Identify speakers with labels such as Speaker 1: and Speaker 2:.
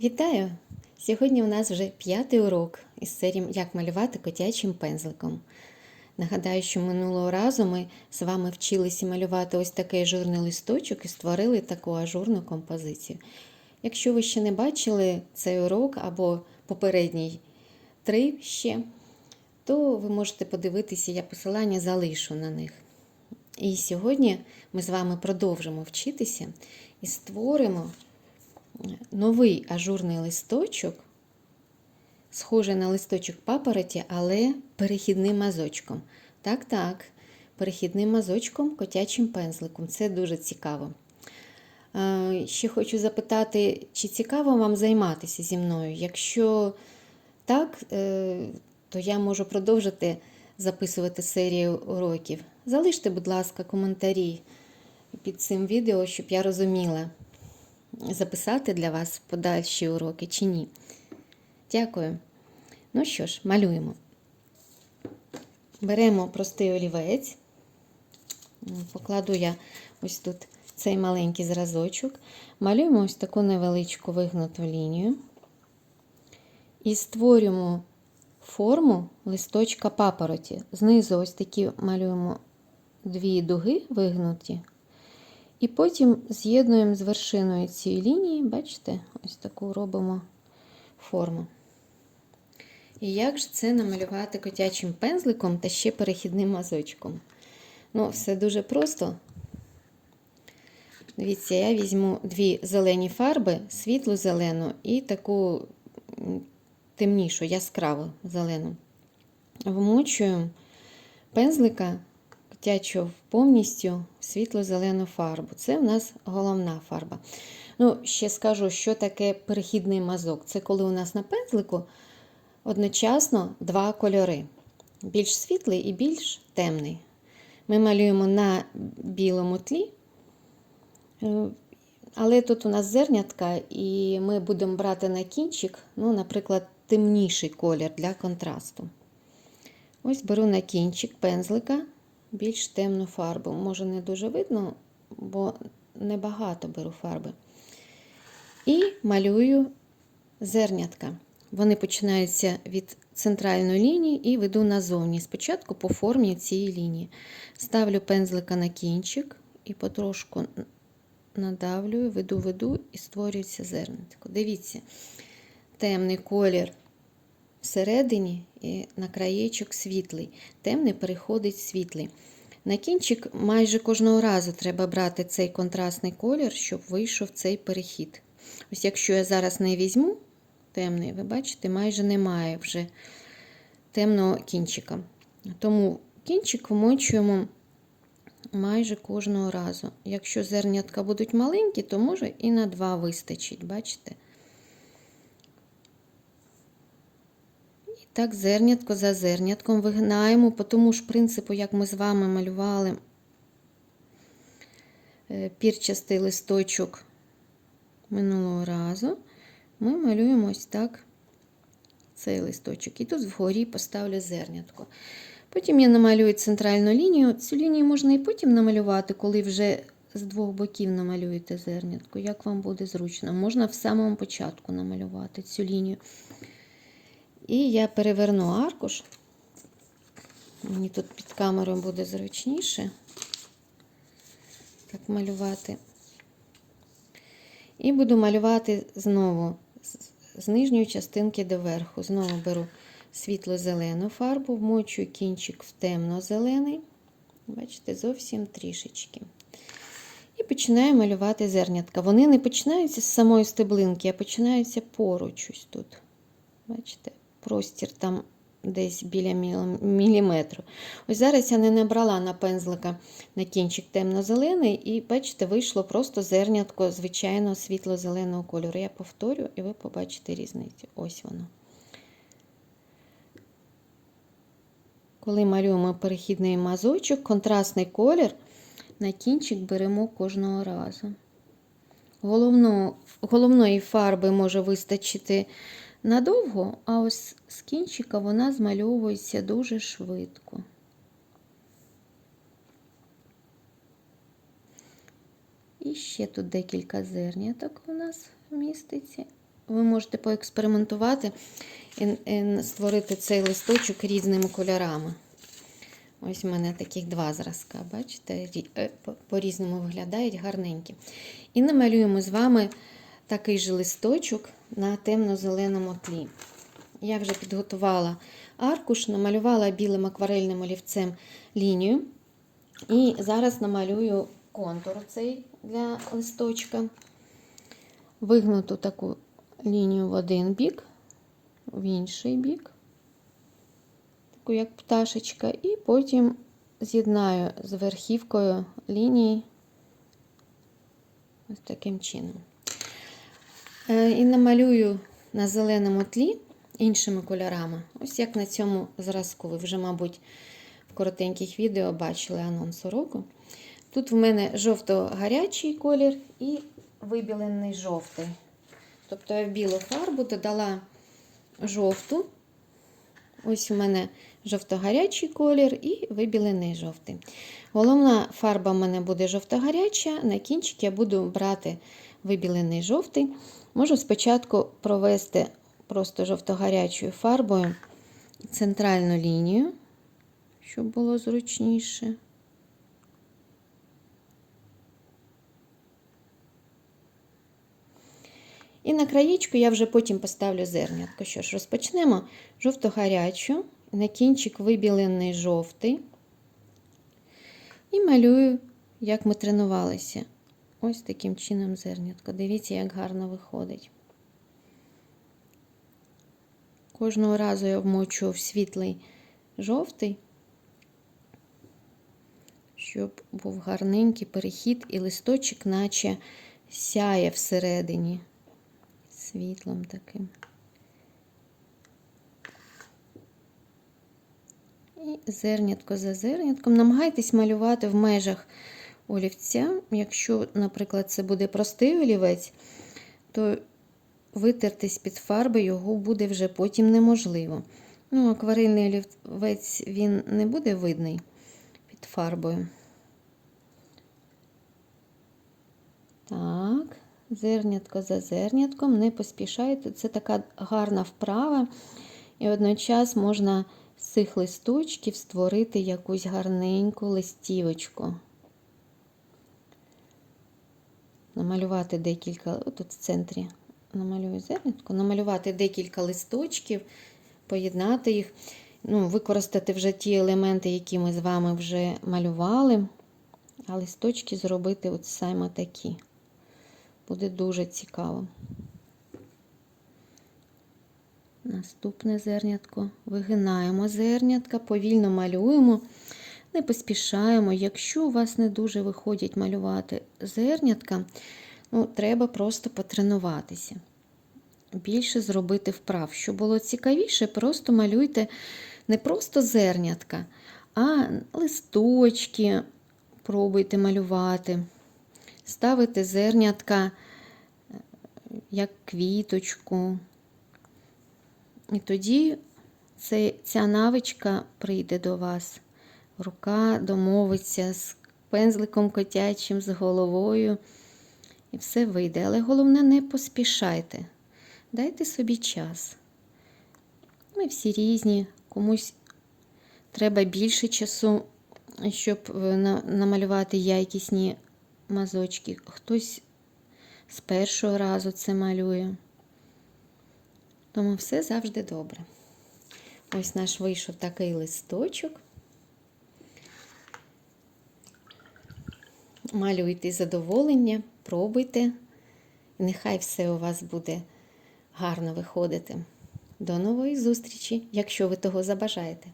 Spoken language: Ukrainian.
Speaker 1: Вітаю! Сьогодні у нас вже п'ятий урок із серії Як малювати котячим пензликом. Нагадаю, що минулого разу ми з вами вчилися малювати ось такий ажурний листочок і створили таку ажурну композицію. Якщо ви ще не бачили цей урок або попередній три ще, то ви можете подивитися, я посилання залишу на них. І сьогодні ми з вами продовжимо вчитися і створимо новий ажурний листочок, схожий на листочок папороті, але перехідним мазочком. Так, так, перехідним мазочком, котячим пензликом. Це дуже цікаво. Ще хочу запитати, чи цікаво вам займатися зі мною? Якщо так, е, то я можу продовжити записувати серію уроків. Залиште, будь ласка, коментарі під цим відео, щоб я розуміла, записати для вас подальші уроки чи ні. Дякую. Ну що ж, малюємо. Беремо простий олівець. Покладу я ось тут цей маленький зразочок. Малюємо ось таку невеличку вигнуту лінію. І створюємо форму листочка папороті. Знизу ось такі малюємо дві дуги вигнуті. І потім з'єднуємо з вершиною цієї лінії, бачите, ось таку робимо форму. І як ж це намалювати котячим пензликом та ще перехідним мазочком? Ну, все дуже просто. Дивіться, я візьму дві зелені фарби, світлу зелену і таку темнішу, яскраву зелену. Вмочую пензлика котячого повністю світло-зелену фарбу. Це у нас головна фарба. Ну, ще скажу, що таке перехідний мазок. Це коли у нас на пензлику одночасно два кольори: більш світлий і більш темний. Ми малюємо на білому тлі, але тут у нас зернятка, і ми будемо брати на кінчик, ну, наприклад, темніший колір для контрасту. Ось беру на кінчик пензлика більш темну фарбу. Може, не дуже видно, бо небагато беру фарби. І малюю зернятка. Вони починаються від центральної лінії і веду назовні. Спочатку по формі цієї лінії. Ставлю пензлика на кінчик і потрошку надавлюю, веду, веду і створюється зернятко. Дивіться, темний колір всередині і на краєчок світлий. Темний переходить світлий. На кінчик майже кожного разу треба брати цей контрастний колір, щоб вийшов цей перехід. Ось якщо я зараз не візьму темний, ви бачите, майже немає вже темного кінчика. Тому кінчик вмочуємо майже кожного разу. Якщо зернятка будуть маленькі, то може і на два вистачить, бачите? Так, зернятко за зернятком вигнаємо по тому ж принципу, як ми з вами малювали пірчастий листочок минулого разу, ми малюємо ось так цей листочок. І тут вгорі поставлю зернятко. Потім я намалюю центральну лінію. Цю лінію можна і потім намалювати, коли вже з двох боків намалюєте зернятко. Як вам буде зручно. Можна в самому початку намалювати цю лінію. І я переверну аркуш. Мені тут під камерою буде зручніше так малювати. І буду малювати знову з нижньої частинки до верху. Знову беру світло-зелену фарбу, вмочую кінчик в темно-зелений. Бачите, зовсім трішечки. І починаю малювати зернятка. Вони не починаються з самої стеблинки, а починаються поруч ось тут. Бачите, простір там десь біля міліметру. Ось зараз я не набрала на пензлика на кінчик темно-зелений, і, бачите, вийшло просто зернятко звичайного світло-зеленого кольору. Я повторю, і ви побачите різницю. Ось воно. Коли малюємо перехідний мазочок, контрастний колір, на кінчик беремо кожного разу. Головно, головної фарби може вистачити надовго, а ось з кінчика вона змальовується дуже швидко. І ще тут декілька зерняток у нас міститься. ви можете поекспериментувати і, створити цей листочок різними кольорами. Ось у мене таких два зразка, бачите, е, по- по-різному виглядають гарненькі. І намалюємо з вами такий же листочок на темно-зеленому тлі. Я вже підготувала аркуш, намалювала білим акварельним олівцем лінію. І зараз намалюю контур цей для листочка. Вигнуту таку лінію в один бік, в інший бік, таку як пташечка, і потім з'єднаю з верхівкою лінії ось таким чином. Е, І намалюю на зеленому тлі іншими кольорами. Ось як на цьому зразку. Ви вже, мабуть, в коротеньких відео бачили анонс уроку. Тут в мене жовто-гарячий колір і вибілений жовтий. Тобто я в білу фарбу додала жовту. Ось у мене жовто-гарячий колір і вибілений жовтий. Головна фарба в мене буде жовто-гаряча, на кінчик я буду брати вибілений жовтий. Можу спочатку провести просто жовто-гарячою фарбою центральну лінію, щоб було зручніше. І на краєчку я вже потім поставлю зернятко. Що ж, розпочнемо жовто-гарячу, на кінчик вибілений жовтий. І малюю, як ми тренувалися. Ось таким чином зернятко. Дивіться, як гарно виходить. Кожного разу я вмочу в світлий жовтий, щоб був гарненький перехід і листочок, наче сяє всередині світлом таким. І зернятко за зернятком. Намагайтесь малювати в межах олівця. Якщо, наприклад, це буде простий олівець, то витертись під фарби його буде вже потім неможливо. Ну, акварельний олівець він не буде видний під фарбою. Так, зернятко за зернятком, не поспішайте. Це така гарна вправа. І водночас можна з цих листочків створити якусь гарненьку листівочку. Намалювати декілька, тут в центрі намалюю зернятко, намалювати декілька листочків, поєднати їх, ну, використати вже ті елементи, які ми з вами вже малювали, а листочки зробити от саме такі. Буде дуже цікаво. Наступне зернятко. Вигинаємо зернятка, повільно малюємо, не поспішаємо. Якщо у вас не дуже виходять малювати зернятка, ну, треба просто потренуватися. Більше зробити вправ. Щоб було цікавіше, просто малюйте не просто зернятка, а листочки пробуйте малювати. Ставити зернятка як квіточку. І тоді ця навичка прийде до вас. Рука домовиться з пензликом котячим, з головою. І все вийде. Але головне, не поспішайте. Дайте собі час. Ми всі різні, комусь треба більше часу, щоб е, намалювати якісні мазочки. Хтось з першого разу це малює. Тому все завжди добре. Ось наш вийшов такий листочок. Малюйте задоволення, пробуйте. Нехай все у вас буде гарно виходити. До нової зустрічі, якщо ви того забажаєте.